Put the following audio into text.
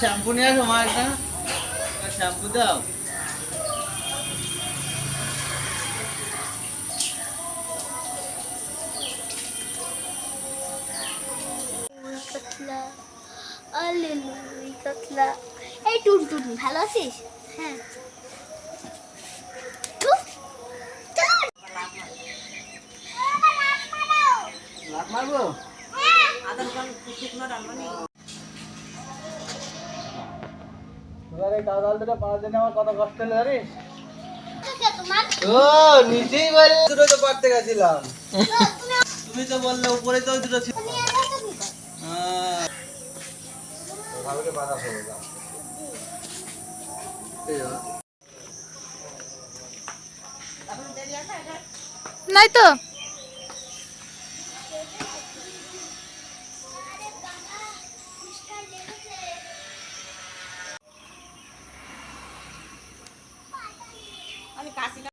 Shampoo নিয়ে আসো মা একটা। শ্যাম্পু দাও। কাতলা এই টুন টুন ভালো আছিস? হ্যাঁ। মারবো? এবারে জন্য আমার কত কষ্ট হলো জানিস? ও বলে দুটো তো পারতে গেছিলাম। তুমি তুমি তো বললে উপরে তো দুটো ছিল। একা তো। নিবা হ্যাঁ। নাই তো